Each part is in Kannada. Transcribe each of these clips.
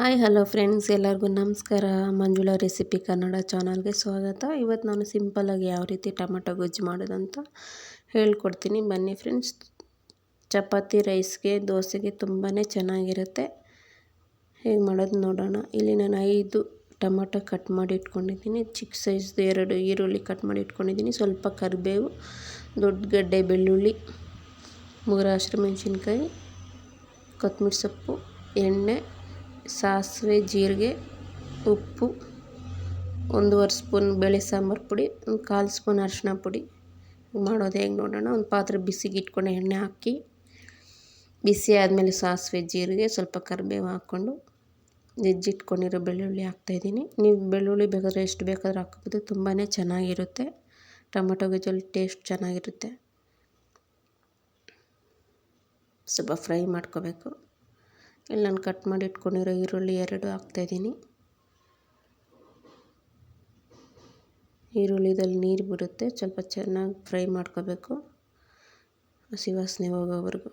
ಹಾಯ್, ಹಲೋ ಫ್ರೆಂಡ್ಸ್, ಎಲ್ಲರಿಗೂ ನಮಸ್ಕಾರ. ಮಂಜುಳಾ ರೆಸಿಪಿ ಕನ್ನಡ ಚಾನಲ್ಗೆ ಸ್ವಾಗತ. ಇವತ್ತು ನಾನು ಸಿಂಪಲಾಗಿ ಯಾವ ರೀತಿ ಟೊಮೆಟೊ ಗೊಜ್ಜು ಮಾಡೋದಂತ ಹೇಳ್ಕೊಡ್ತೀನಿ. ಬನ್ನಿ ಫ್ರೆಂಡ್ಸ್, ಚಪಾತಿ, ರೈಸ್ಗೆ, ದೋಸೆಗೆ ತುಂಬಾ ಚೆನ್ನಾಗಿರುತ್ತೆ. ಹೇಗೆ ಮಾಡೋದು ನೋಡೋಣ. ಇಲ್ಲಿ ನಾನು ಐದು ಟೊಮೆಟೊ ಕಟ್ ಮಾಡಿ ಇಟ್ಕೊಂಡಿದ್ದೀನಿ. ಚಿಕ್ಕ ಸೈಜ್ದು ಎರಡು ಈರುಳ್ಳಿ ಕಟ್ ಮಾಡಿ ಇಟ್ಕೊಂಡಿದ್ದೀನಿ. ಸ್ವಲ್ಪ ಕರಿಬೇವು, ದೊಡ್ಡ ಗಡ್ಡೆ ಬೆಳ್ಳುಳ್ಳಿ ಮೂರು ಹಸಿರು ಮೆಣಸಿನ್ಕಾಯಿ, ಕೊತ್ತಂಬರಿ ಸೊಪ್ಪು, ಎಣ್ಣೆ ಸಾಸಿವೆ, ಜೀರಿಗೆ, ಉಪ್ಪು, ಒಂದೂವರೆ ಸ್ಪೂನ್ ಬೇಳೆ ಸಾಂಬಾರು ಪುಡಿ, ಒಂದು ಕಾಲು ಸ್ಪೂನ್ ಅರಿಶಿನ ಪುಡಿ. ಮಾಡೋದು ಹೇಗೆ ನೋಡೋಣ? ಒಂದು ಪಾತ್ರೆ ಬಿಸಿಗೆ ಇಟ್ಕೊಂಡು ಎಣ್ಣೆ ಹಾಕಿ, ಬಿಸಿ ಆದಮೇಲೆ ಸಾಸಿವೆ, ಜೀರಿಗೆ, ಸ್ವಲ್ಪ ಕರಿಬೇವು ಹಾಕ್ಕೊಂಡು ಜಜ್ಜಿಟ್ಕೊಂಡಿರೋ ಬೆಳ್ಳುಳ್ಳಿ ಹಾಕ್ತಾಯಿದ್ದೀನಿ ನೀವು ಬೆಳ್ಳುಳ್ಳಿ ಬೇಕಾದರೆ ಎಷ್ಟು ಬೇಕಾದರೂ ಹಾಕ್ಬೋದು. ತುಂಬಾ ಚೆನ್ನಾಗಿರುತ್ತೆ. ಟೊಮೆಟೊ ಗೊಜ್ಜಲ್ಲಿ ಟೇಸ್ಟ್ ಚೆನ್ನಾಗಿರುತ್ತೆ. ಸ್ವಲ್ಪ ಫ್ರೈ ಮಾಡ್ಕೋಬೇಕು. ಇಲ್ಲಿ ನಾನು ಕಟ್ ಮಾಡಿ ಇಟ್ಕೊಂಡಿರೋ ಈರುಳ್ಳಿ ಎರಡು ಹಾಕ್ತಾಯಿದ್ದೀನಿ ಈರುಳ್ಳಿದಲ್ಲಿ ನೀರು ಬಿಡುತ್ತೆ ಸ್ವಲ್ಪ ಚೆನ್ನಾಗಿ ಫ್ರೈ ಮಾಡ್ಕೋಬೇಕು. ಹಸಿ ವಾಸನೆ ಹೋಗೋವರೆಗೂ.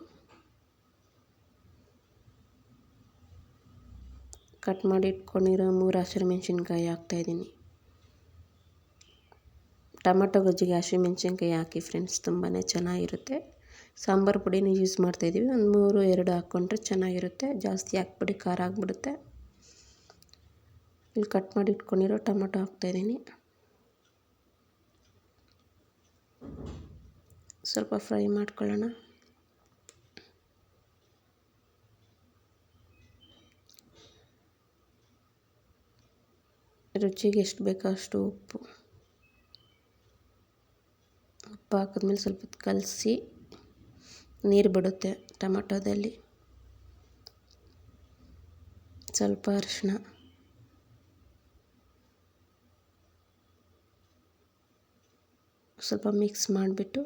ಕಟ್ ಮಾಡಿ ಇಟ್ಕೊಂಡಿರೋ ಮೂರು ಹಸಿರು ಮೆಣಸಿನ್ಕಾಯಿ ಹಾಕ್ತಾಯಿದ್ದೀನಿ ಟಮಟೊ ಗೊಜ್ಜಿಗೆ ಹಸಿಮೆಣ್ಸಿನ್ಕಾಯಿ ಹಾಕಿ ಫ್ರೆಂಡ್ಸ್ ತುಂಬಾ ಚೆನ್ನಾಗಿರುತ್ತೆ. ಸಾಂಬಾರು ಪುಡಿನ ಯೂಸ್ ಮಾಡ್ತಾಯಿದ್ದೀವಿ ಒಂದು ಮೂರು, ಎರಡು ಹಾಕ್ಕೊಂಡ್ರೆ ಚೆನ್ನಾಗಿರುತ್ತೆ. ಜಾಸ್ತಿ ಹಾಕ್ಬಿಡಿ, ಖಾರ ಆಗಿಬಿಡುತ್ತೆ. ಇಲ್ಲಿ ಕಟ್ ಮಾಡಿ ಇಟ್ಕೊಂಡಿರೋ ಟೊಮೊಟೊ ಹಾಕ್ತಾಯಿದ್ದೀನಿ ಸ್ವಲ್ಪ ಫ್ರೈ ಮಾಡ್ಕೊಳ್ಳೋಣ. ರುಚಿಗೆ ಎಷ್ಟು ಬೇಕೋ ಅಷ್ಟು ಉಪ್ಪು. ಉಪ್ಪು ಹಾಕಿದ್ಮೇಲೆ ಸ್ವಲ್ಪ ಕಲಸಿ ನೀರು ಬಿಡುತ್ತೆ ಟೊಮಟೊದಲ್ಲಿ. ಸ್ವಲ್ಪ ಅರಿಶಿಣ. ಸ್ವಲ್ಪ ಮಿಕ್ಸ್ ಮಾಡಿಬಿಟ್ಟು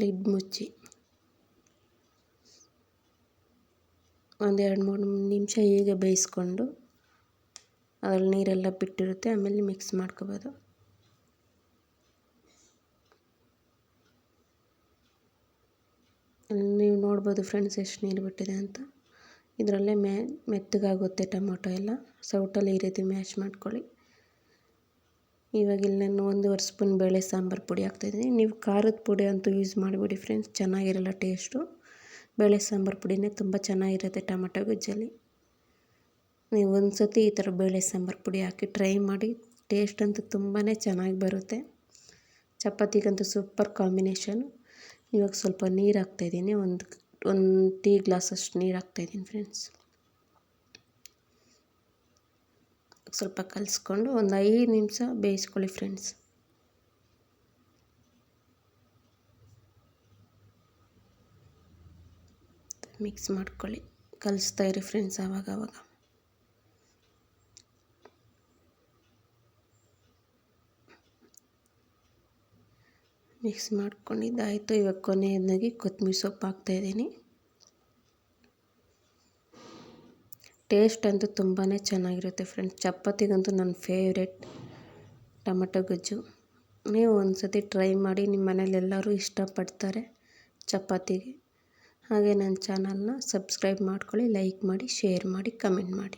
ಲಿಡ್ ಮುಚ್ಚಿ. ಒಂದೆರಡು ಮೂರು ನಿಮಿಷ ಹೀಗೆ ಬೇಯಿಸ್ಕೊಂಡು ಅದ್ರಲ್ಲಿ ನೀರೆಲ್ಲ ಬಿಟ್ಟಿರುತ್ತೆ, ಆಮೇಲೆ ಮಿಕ್ಸ್ ಮಾಡ್ಕೋಬೋದು. ನೀವು ನೋಡ್ಬೋದು ಫ್ರೆಂಡ್ಸ್ ಎಷ್ಟು ನೀರು ಬಿಟ್ಟಿದೆ ಅಂತ. ಇದರಲ್ಲೇ ಮೆತ್ತಗಾಗುತ್ತೆ ಟೊಮೊಟೊ ಎಲ್ಲ. ಸೌಟಲ್ಲಿ ಈ ರೀತಿ ಮ್ಯಾಶ್ ಮಾಡ್ಕೊಳ್ಳಿ. ಇವಾಗ ಇಲ್ಲಿ ನಾನು ಒಂದೂವರೆ ಸ್ಪೂನ್ ಬೇಳೆ ಸಾಂಬಾರು ಪುಡಿ ಹಾಕ್ತಾಯಿದ್ದೀನಿ ನೀವು ಖಾರದ ಪುಡಿ ಅಂತೂ ಯೂಸ್ ಮಾಡಿಬಿಡಿ ಫ್ರೆಂಡ್ಸ್, ಚೆನ್ನಾಗಿರಲ್ಲ ಟೇಸ್ಟು. ಬೇಳೆ ಸಾಂಬಾರು ಪುಡಿನೇ ತುಂಬ ಚೆನ್ನಾಗಿರುತ್ತೆ ಟೊಮೊಟೊ ಗೊಜ್ಜಲ್ಲಿ. ನೀವು ಒಂದು ಸತಿ ಈ ಥರ ಬೇಳೆ ಸಾಂಬಾರು ಪುಡಿ ಹಾಕಿ ಟ್ರೈ ಮಾಡಿ, ಟೇಸ್ಟ್ ಅಂತೂ ತುಂಬಾ ಚೆನ್ನಾಗಿ ಬರುತ್ತೆ. ಚಪಾತಿಗಂತೂ ಸೂಪರ್ ಕಾಂಬಿನೇಷನು. ಇವಾಗ ಸ್ವಲ್ಪ ನೀರು ಹಾಕ್ತಾಯಿದ್ದೀನಿ ಒಂದು ಒಂದು ಟೀ ಗ್ಲಾಸಷ್ಟು ನೀರು ಹಾಕ್ತಾಯಿದ್ದೀನಿ ಫ್ರೆಂಡ್ಸ್ ಸ್ವಲ್ಪ ಕಲಿಸ್ಕೊಂಡು ಒಂದು ಐದು ನಿಮಿಷ ಬೇಯಿಸ್ಕೊಳ್ಳಿ ಫ್ರೆಂಡ್ಸ್ ಮಿಕ್ಸ್ ಮಾಡ್ಕೊಳ್ಳಿ. ಕಲಿಸ್ತಾ ಇರಿ ಫ್ರೆಂಡ್ಸ್ ಆವಾಗ ಆವಾಗ ಮಿಕ್ಸ್ ಮಾಡ್ಕೊಂಡಿದ್ದಾಯಿತು. ಇವಾಗ ಕೊನೆಯದಾಗಿ ಕೊತ್ತಂಬರಿ ಸೊಪ್ಪು ಹಾಕ್ತಾಯಿದ್ದೀನಿ ಟೇಸ್ಟ್ ಅಂತೂ ತುಂಬಾ ಚೆನ್ನಾಗಿರುತ್ತೆ ಫ್ರೆಂಡ್ಸ್ ಚಪಾತಿಗಂತೂ ನನ್ನ ಫೇವ್ರೆಟ್ ಟೊಮೆಟೊ ಗೊಜ್ಜು. ನೀವು ಒಂದು ಸತಿ ಟ್ರೈ ಮಾಡಿ ನಿಮ್ಮ ಮನೇಲಿ ಎಲ್ಲರೂ ಇಷ್ಟಪಡ್ತಾರೆ ಚಪಾತಿಗೆ. ಹಾಗೆ ನನ್ನ ಚಾನಲ್ನ ಸಬ್ಸ್ಕ್ರೈಬ್ ಮಾಡ್ಕೊಳ್ಳಿ ಲೈಕ್ ಮಾಡಿ ಶೇರ್ ಮಾಡಿ ಕಮೆಂಟ್ ಮಾಡಿ.